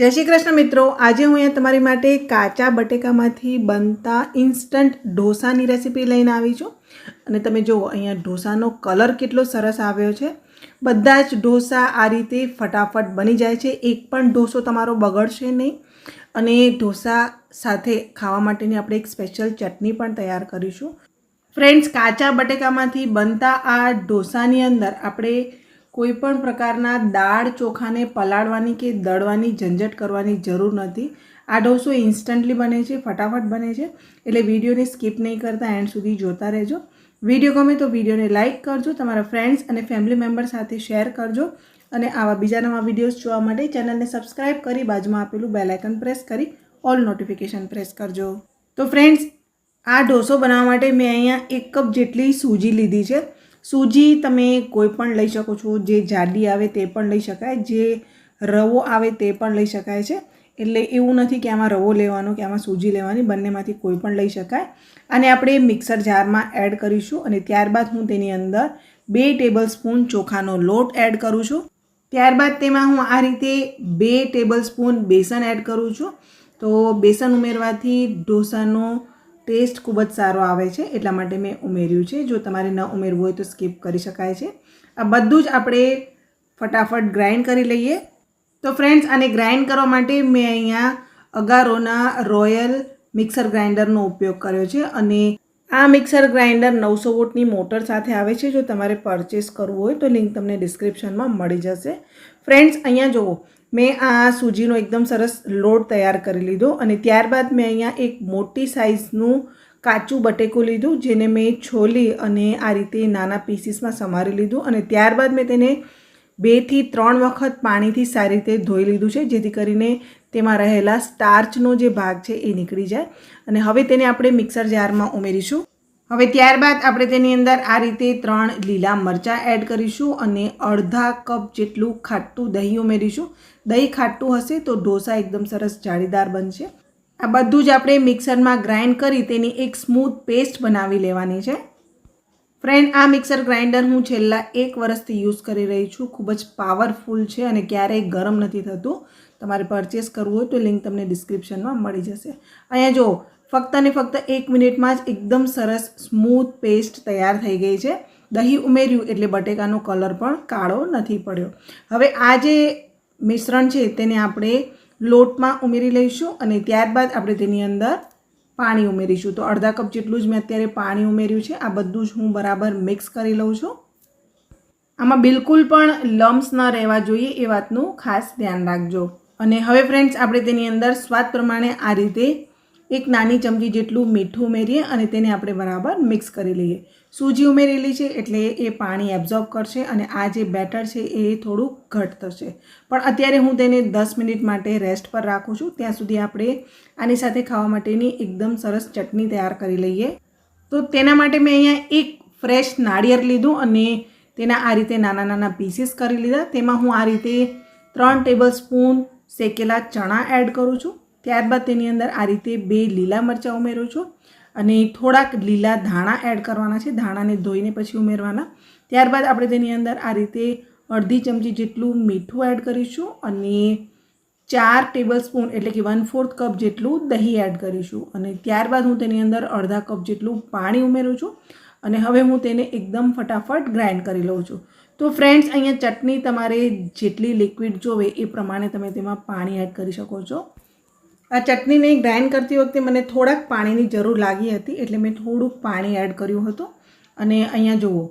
જય શ્રી કૃષ્ણ મિત્રો. આજે હું અહીંયા તમારી માટે કાચા બટેકામાંથી બનતા ઇન્સ્ટન્ટ ઢોસાની રેસીપી લઈને આવી છું. અને તમે જુઓ, અહીંયા ઢોસાનો કલર કેટલો સરસ આવ્યો છે. બધા જ ઢોસા આ રીતે ફટાફટ બની જાય છે. એક પણ ઢોસો તમારો બગડશે નહીં. અને ઢોસા સાથે ખાવા માટેની આપણે એક સ્પેશિયલ ચટણી પણ તૈયાર કરીશું. ફ્રેન્ડ્સ કાચા બટેકામાંથી બનતા આ ઢોસાની અંદર આપણે કોઈ પણ પ્રકારના દાળ ચોખાને પલાળવાની કે દળવાની, ઝંઝટ કરવાની જરૂર નથી. આ ઢોસો ઇન્સ્ટન્ટલી બને છે, ફટાફટ બને છે. એટલે વિડીયોને સ્કીપ નહીં કરતા, એન્ડ સુધી જોતા રહેજો. વીડિયો ગમે તો વિડીયોને લાઇક કરજો, તમારા ફ્રેન્ડ્સ અને ફેમિલી મેમ્બર સાથે શેર કરજો. અને આવા બીજા નવા વિડીયોઝ જોવા માટે ચેનલને સબસ્ક્રાઇબ કરી બાજુમાં આપેલું બેલાઇકન પ્રેસ કરી ઓલ નોટિફિકેશન પ્રેસ કરજો. તો ફ્રેન્ડ્સ, આ ઢોસો બનાવવા માટે મેં અહીંયા એક કપ જેટલી સૂજી લીધી છે. સૂજી તમે કોઈ પણ લઈ શકો છો, જે જાડી આવે તે પણ લઈ શકાય, જે રવો આવે તે પણ લઈ શકાય છે. એટલે એવું નથી કે આમાં રવો લેવાનો કે આમાં સૂજી લેવાની, બંનેમાંથી કોઈ પણ લઈ શકાય. અને આપણે મિક્સર જારમાં એડ કરીશું અને ત્યારબાદ હું તેની અંદર બે ટેબલ સ્પૂન ચોખાનો લોટ એડ કરું છું. ત્યારબાદ તેમાં હું આ રીતે બે ટેબલ સ્પૂન બેસન એડ કરું છું. તો બેસન ઉમેરવાથી ઢોસાનો ટેસ્ટ ખૂબ જ સારો આવે છે, એટલા માટે મેં ઉમેર્યું છે. જો તમારે ન ઉમેરવું હોય તો સ્કીપ કરી શકાય છે. આ બધું જ આપણે ફટાફટ ગ્રાઇન્ડ કરી લઈએ. તો ફ્રેન્ડ્સ, આને ગ્રાઇન્ડ કરવા માટે મેં અહીંયા અગારોના રોયલ મિક્સર ગ્રાઇન્ડરનો ઉપયોગ કર્યો છે અને આ મિક્સર ગ્રાઇન્ડર નવસો વોટની મોટર સાથે આવે છે. જો તમારે પરચેસ કરવું હોય તો લિંક તમને ડિસ્ક્રિપ્શનમાં મળી જશે. ફ્રેન્ડ્સ, અહીંયા જુઓ મેં આ સૂજીનો એકદમ સરસ લોટ તૈયાર કરી લીધો અને ત્યારબાદ મેં અહીંયા એક મોટી સાઇઝનું કાચું બટેકું લીધું, જેને મેં છોલી અને આ રીતે નાના પીસીસમાં સમારી લીધું અને ત્યારબાદ મેં તેને બેથી ત્રણ વખત પાણીથી સારી રીતે ધોઈ લીધું છે, જેથી કરીને તેમાં રહેલા સ્ટાર્ચનો જે ભાગ છે એ નીકળી જાય. અને હવે તેને આપણે મિક્સર જારમાં ઉમેરીશું. હવે ત્યારબાદ આપણે તેની અંદર આ રીતે ત્રણ લીલા મરચાં એડ કરીશું અને અડધા કપ જેટલું ખાટું દહીં ઉમેરીશું. દહીં ખાટું હશે તો ઢોસા એકદમ સરસ જાળીદાર બનશે. આ બધું જ આપણે મિક્સરમાં ગ્રાઇન્ડ કરી તેની એક સ્મૂથ પેસ્ટ બનાવી લેવાની છે. ફ્રેન્ડ, આ મિક્સર ગ્રાઇન્ડર હું છેલ્લા એક વર્ષથી યુઝ કરી રહી છું. ખૂબ જ પાવરફુલ છે અને ક્યારેય ગરમ નથી થતું. તમારે પરચેસ કરવું હોય તો લિંક તમને ડિસ્ક્રિપ્શનમાં મળી જશે. અહીંયા જો ફક્ત ને ફક્ત એક મિનિટમાં જ એકદમ સરસ સ્મૂથ પેસ્ટ તૈયાર થઈ ગઈ છે. દહીં ઉમેર્યું એટલે બટેકાનો કલર પણ કાળો નથી પડ્યો. હવે આ જે મિશ્રણ છે તેને આપણે લોટમાં ઉમેરી લઈશું અને ત્યારબાદ આપણે તેની અંદર પાણી ઉમેરીશું. તો અડધા કપ જેટલું જ મેં અત્યારે પાણી ઉમેર્યું છે. આ બધું જ હું બરાબર મિક્સ કરી લઉં છું. આમાં બિલકુલ પણ લમ્સ ન રહેવા જોઈએ એ વાતનું ખાસ ધ્યાન રાખજો. અને હવે ફ્રેન્ડ્સ આપણે તેની અંદર સ્વાદ પ્રમાણે આ રીતે એક નાની ચમચી જેટલું મીઠું ઉમેરીએ અને તેને આપણે બરાબર મિક્સ કરી લઈએ. સૂજી ઉમેરેલી છે એટલે એ પાણી એબ્ઝોર્બ કરશે અને આ જે બેટર છે એ થોડુંક ઘટ થશે. પણ અત્યારે હું તેને દસ મિનિટ માટે રેસ્ટ પર રાખું છું. ત્યાં સુધી આપણે આની સાથે ખાવા માટેની એકદમ સરસ ચટણી તૈયાર કરી લઈએ. તો તેના માટે મેં અહીંયા એક ફ્રેશ નાળિયેર લીધું અને તેના આ રીતે નાના નાના પીસીસ કરી લીધા. તેમાં હું આ રીતે ત્રણ ટેબલ સ્પૂન શેકેલા ચણા એડ કરું છું. ત્યારબાદ તેની અંદર આ રીતે બે લીલા મરચાં ઉમેરું છું અને થોડાક લીલા ધાણા એડ કરવાના છે. ધાણાને ધોઈને પછી ઉમેરવાના. ત્યારબાદ આપણે તેની અંદર આ રીતે અડધી ચમચી જેટલું મીઠું એડ કરીશું અને ચાર ટેબલ સ્પૂન એટલે કે વન ફોર્થ કપ જેટલું દહીં એડ કરીશું. અને ત્યારબાદ હું તેની અંદર અડધા કપ જેટલું પાણી ઉમેરું છું અને હવે હું તેને એકદમ ફટાફટ ગ્રાઇન્ડ કરી લઉં છું. તો ફ્રેન્ડ્સ અહીંયા ચટણી તમારે જેટલી લિક્વિડ જોવે એ પ્રમાણે તમે તેમાં પાણી એડ કરી શકો છો. આ ચટણીને ગ્રાઇન્ડ કરતી વખતે મને થોડાક પાણીની જરૂર લાગી હતી, એટલે મેં થોડુંક પાણી એડ કર્યું હતું. અને અહીંયા જુઓ,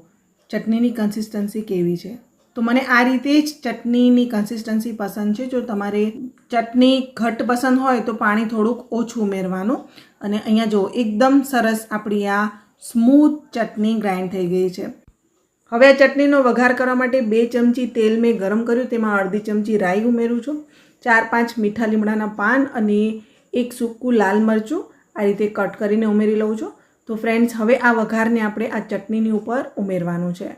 ચટણીની કન્સિસ્ટન્સી કેવી છે. તો મને આ રીતે જ ચટણીની કન્સિસ્ટન્સી પસંદ છે. જો તમારે ચટણી ઘટ પસંદ હોય તો પાણી થોડુંક ઓછું ઉમેરવાનું. અને અહીંયા જુઓ, એકદમ સરસ આપણી આ સ્મૂથ ચટણી ગ્રાઇન્ડ થઈ ગઈ છે. હવે આ ચટણીનો વઘાર કરવા માટે બે ચમચી તેલ મેં ગરમ કર્યું. તેમાં અડધી ચમચી રાઈ ઉમેરું છું. ચાર પાંચ મીઠા લીમડાના પાન અને એક સૂકું લાલ મરચું આ રીતે કટ કરીને ઉમેરી લઉં છું. તો ફ્રેન્ડ્સ હવે આ વઘારને આપણે આ ચટણીની ઉપર ઉમેરવાનું છે.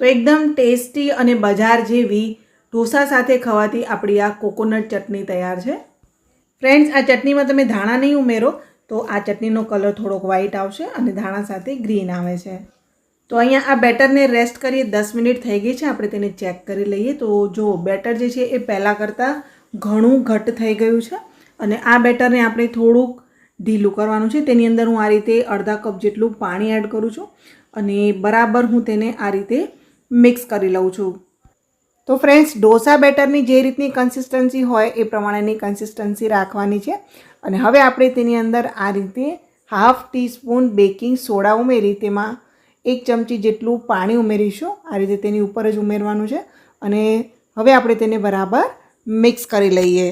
તો એકદમ ટેસ્ટી અને બજાર જેવી ઢોસા સાથે ખવાતી આપણી આ કોકોનટ ચટણી તૈયાર છે. ફ્રેન્ડ્સ આ ચટણીમાં તમે ધાણા નહીં ઉમેરો તો આ ચટણીનો કલર થોડોક વ્હાઈટ આવશે અને ધાણા સાથે ગ્રીન આવે છે. તો અહીંયા આ બેટરને રેસ્ટ કરીએ, દસ મિનિટ થઈ ગઈ છે, આપણે તેને ચેક કરી લઈએ. તો જો બેટર જે છે એ પહેલાં કરતાં ઘણું ઘટ્ટ થઈ ગયું છે અને આ બેટરને આપણે થોડુંક ઢીલું કરવાનું છે. તેની અંદર હું આ રીતે અડધા કપ જેટલું પાણી એડ કરું છું અને બરાબર હું તેને આ રીતે મિક્સ કરી લઉં છું. તો ફ્રેન્ડ્સ, ઢોસા બેટરની જે રીતની કન્સિસ્ટન્સી હોય એ પ્રમાણેની કન્સિસ્ટન્સી રાખવાની છે. અને હવે આપણે તેની અંદર આ રીતે હાફ ટીસ્પૂન બેકિંગ સોડા ઉમેરી તેમાં એક ચમચી જેટલું પાણી ઉમેરીશું. આ રીતે તેની ઉપર જ ઉમેરવાનું છે અને હવે આપણે તેને બરાબર મિક્સ કરી લઈએ.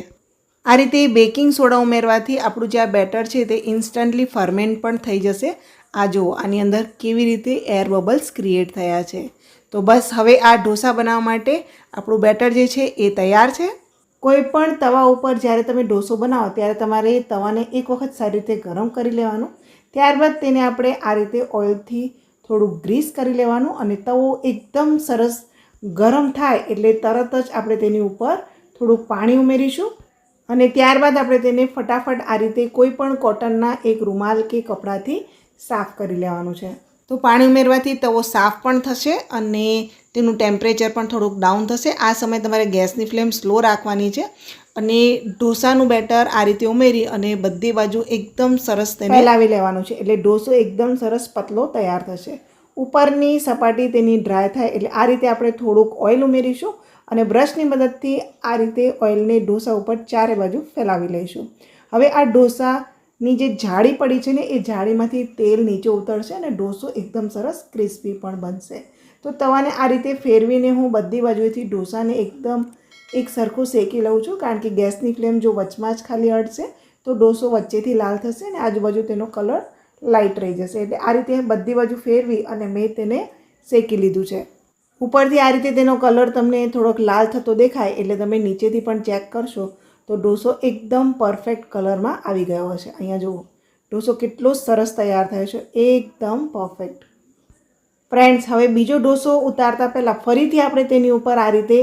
આ રીતે બેકિંગ સોડા ઉમેરવાથી આપણું જે આ બેટર છે તે ઇન્સ્ટન્ટલી ફર્મેન્ટ પણ થઈ જશે. આ જુઓ, આની અંદર કેવી રીતે એર બબલ્સ ક્રિએટ થયા છે. તો બસ હવે આ ઢોસા બનાવવા માટે આપણું બેટર જે છે એ તૈયાર છે. કોઈ પણ તવા ઉપર જ્યારે તમે ઢોસો બનાવો, ત્યારે તમારે તવાને એક વખત સારી રીતે ગરમ કરી લેવાનું. ત્યારબાદ તેને આપણે આ રીતે ઓઇલથી થોડું ગ્રીસ કરી લેવાનું અને તવો એકદમ સરસ ગરમ થાય એટલે તરત જ આપણે તેની ઉપર થોડુંક પાણી ઉમેરીશું. અને ત્યારબાદ આપણે તેને ફટાફટ આ રીતે કોઈ પણ કોટનના એક રૂમાલ કે કપડાથી સાફ કરી લેવાનું છે. તો પાણી ઉમેરવાથી તવો સાફ પણ થશે અને તેનું ટેમ્પરેચર પણ થોડુંક ડાઉન થશે. આ સમયે તમારે ગેસની ફ્લેમ સ્લો રાખવાની છે. અને ઢોસાનું બેટર આ રીતે ઉમેરી અને બધી બાજુ એકદમ સરસ તેને ફેલાવી લેવાનું છે. એટલે ઢોસો એકદમ સરસ પતલો તૈયાર થશે. ઉપરની સપાટી તેની ડ્રાય થાય એટલે આ રીતે આપણે થોડુંક ઓઇલ ઉમેરીશું અને બ્રશની મદદથી આ રીતે ઓઇલને ઢોસા ઉપર ચારે બાજુ ફેલાવી લઈશું. હવે આ ઢોસાની જે જાળી પડી છે ને, એ જાળીમાંથી તેલ નીચે ઉતરશે અને ઢોસો એકદમ સરસ ક્રિસ્પી પણ બનશે. તો તવાને આ રીતે ફેરવીને હું બધી બાજુએથી ઢોસાને એકદમ એક સરખું શેકી લઉં છું કારણ કે ગેસની ફ્લેમ જો વચમાં જ ખાલી અડશે તો ડોસો વચ્ચેથી લાલ થશે અને આજુબાજુ તેનો કલર લાઇટ રહી જશે. એટલે આ રીતે બધી બાજુ ફેરવી અને મેં તેને શેકી લીધું છે. ઉપરથી આ રીતે તેનો કલર તમને થોડોક લાલ થતો દેખાય એટલે તમે નીચેથી પણ ચેક કરશો તો ડોસો એકદમ પરફેક્ટ કલરમાં આવી ગયો હશે. અહીંયા જુઓ, ડોસો કેટલો સરસ તૈયાર થયો છે. એકદમ પરફેક્ટ. ફ્રેન્ડ્સ, હવે બીજો ડોસો ઉતારતા પહેલાં ફરીથી આપણે તેની ઉપર આ રીતે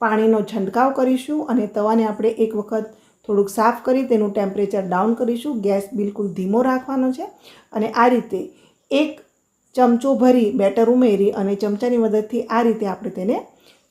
પાણીનો છંટકાવ કરીશું અને તવાને આપણે એક વખત થોડુંક સાફ કરી તેનું ટેમ્પરેચર ડાઉન કરીશું. ગેસ બિલકુલ ધીમો રાખવાનો છે અને આ રીતે એક ચમચો ભરી બેટર ઉમેરી અને ચમચાની મદદથી આ રીતે આપણે તેને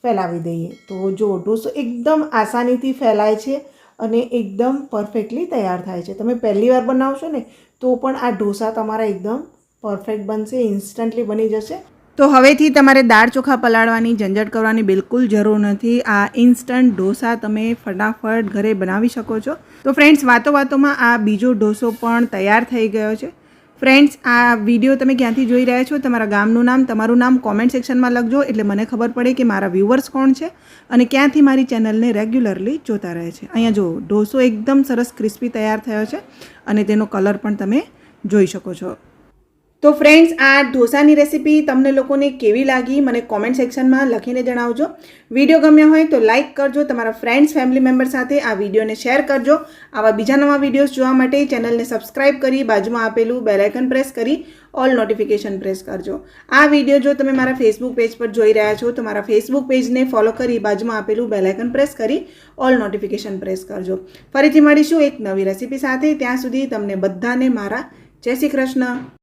ફેલાવી દઈએ. તો જો ઢોસો એકદમ આસાનીથી ફેલાય છે અને એકદમ પરફેક્ટલી તૈયાર થાય છે. તમે પહેલી વાર બનાવશો ને તો પણ આ ઢોસા તમારા એકદમ પરફેક્ટ બનશે, ઇન્સ્ટન્ટલી બની જશે. તો હવેથી તમારે દાળ ચોખા પલાળવાની, ઝંઝટ કરવાની બિલકુલ જરૂર નથી. આ ઇન્સ્ટન્ટ ઢોસા તમે ફટાફટ ઘરે બનાવી શકો છો. તો ફ્રેન્ડ્સ વાતો વાતોમાં આ બીજો ઢોસો પણ તૈયાર થઈ ગયો છે. ફ્રેન્ડ્સ આ વીડિયો તમે ક્યાંથી જોઈ રહ્યા છો? તમારા ગામનું નામ, તમારું નામ કોમેન્ટ સેક્શનમાં લખજો, એટલે મને ખબર પડે કે મારા વ્યૂવર્સ કોણ છે અને ક્યાંથી મારી ચેનલને રેગ્યુલરલી જોતા રહે છે. અહીંયા જો, ઢોસો એકદમ સરસ ક્રિસ્પી તૈયાર થયો છે અને તેનો કલર પણ તમે જોઈ શકો છો. તો ફ્રેન્ડ્સ આ ઢોસાની રેસીપી તમને લોકોને કેવી લાગી મને કોમેન્ટ સેક્શનમાં લખીને જણાવજો. વીડિયો ગમ્યો હોય તો લાઇક કરજો, તમારા ફ્રેન્ડ્સ ફેમિલી મેમ્બર સાથે આ વિડીયોને શેર કરજો. આવા બીજા નવા વિડીયોઝ જોવા માટે ચેનલને સબસ્ક્રાઇબ કરી, બાજુમાં આપેલું બેલાઇકન પ્રેસ કરી ઓલ નોટિફિકેશન પ્રેસ કરજો. આ વીડિયો જો તમે મારા ફેસબુક પેજ પર જોઈ રહ્યા છો, તો મારા ફેસબુક પેજને ફોલો કરી, બાજુમાં આપેલું બેલાઇકન પ્રેસ કરી ઓલ નોટિફિકેશન પ્રેસ કરજો. ફરીથી મળીશું એક નવી રેસીપી સાથે. ત્યાં સુધી તમને બધાને મારા જય શ્રી કૃષ્ણ.